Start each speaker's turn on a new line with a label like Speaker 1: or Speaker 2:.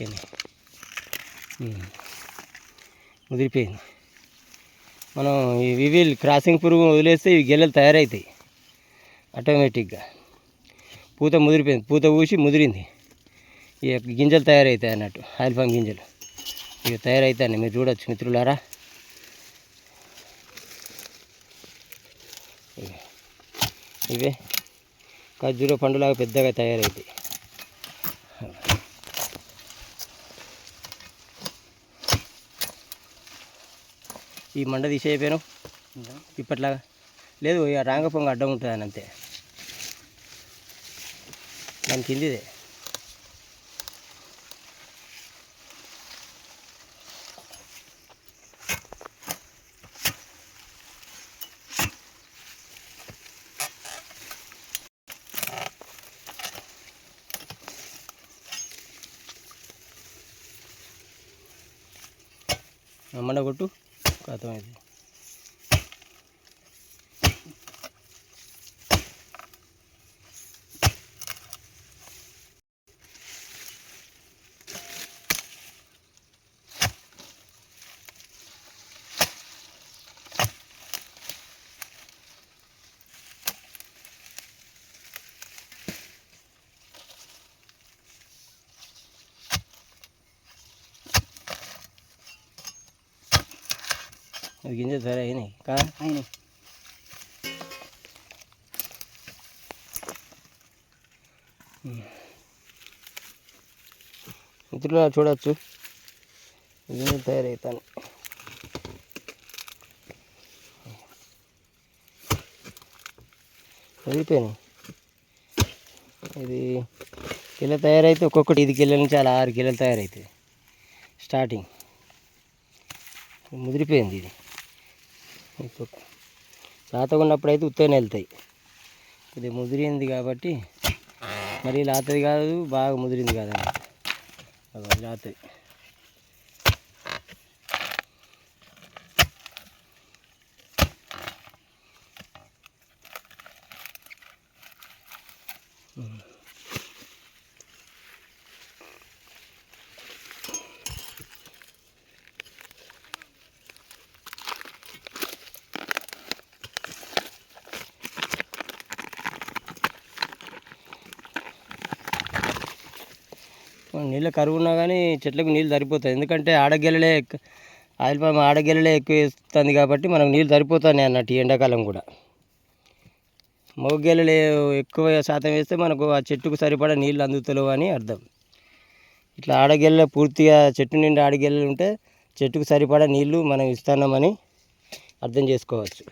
Speaker 1: ఓకేనే ముదిరిపోయింది. మనం ఇవి క్రాసింగ్ పురుగు వదిలేస్తే ఇవి గెల్లలు తయారవుతాయి ఆటోమేటిక్గా పూత ముదిరిపోయింది. పూత ఊసి ముదిరింది. ఈ యొక్క గింజలు తయారవుతాయి అన్నట్టు. ఆయిల్ ఫామ్ గింజలు. ఇవి తయారవుతాయండి మీరు చూడొచ్చు మిత్రులారా. ఇవే. ఖర్జూర పండులాగా పెద్దగా తయారవుతాయి ఈ మండ తీసేయపోయాను ఇప్పట్లాగా? లేదు ఇక రాంగపొంగ అడ్డం ఉంటుంది అని అంతే. దాని కిందిదే మండ కొట్టు. કાં તો అది గింజలు సరే అయినాయి కా?
Speaker 2: అయినాయి.
Speaker 1: మిత్రులు చూడవచ్చు గింజలు తయారవుతాను వెళ్ళిపోయినాయి ఇది కిలో తయారైతే ఒక్కొక్కటి ఐదు కిలోల నుంచి అలా ఆరు కిలోలు తయారవుతుంది స్టార్టింగ్ ముదిరిపోయింది ఇది. ఇప్పుడు ఉన్నప్పుడు అయితే ఉత్తగానే వెళ్తాయి. ఇది ముదిరింది కాబట్టి మరి లాతది కాదు బాగా ముదిరింది కాదండి. లాతది. Mm-hmm. నీళ్ళ కరువు ఉన్నా కానీ చెట్లకు నీళ్ళు సరిపోతాయి. ఎందుకంటే ఆడగెలలే ఆయిల్ పామ్ ఆడగెలలే ఎక్కువ వేస్తుంది కాబట్టి మనకు నీళ్ళు సరిపోతాయి అన్నట్టు ఈ ఎండాకాలం కూడా. మగగెలలే ఎక్కువ శాతం వేస్తే మనకు ఆ చెట్టుకు సరిపడా నీళ్ళు అందుతలేవు అని అర్థం. ఇట్లా ఆడగెల్ల పూర్తిగా చెట్టు నిండా ఆడగెల్లలు ఉంటే చెట్టుకు సరిపడా నీళ్ళు మనం ఇస్తున్నామని అర్థం చేసుకోవచ్చు.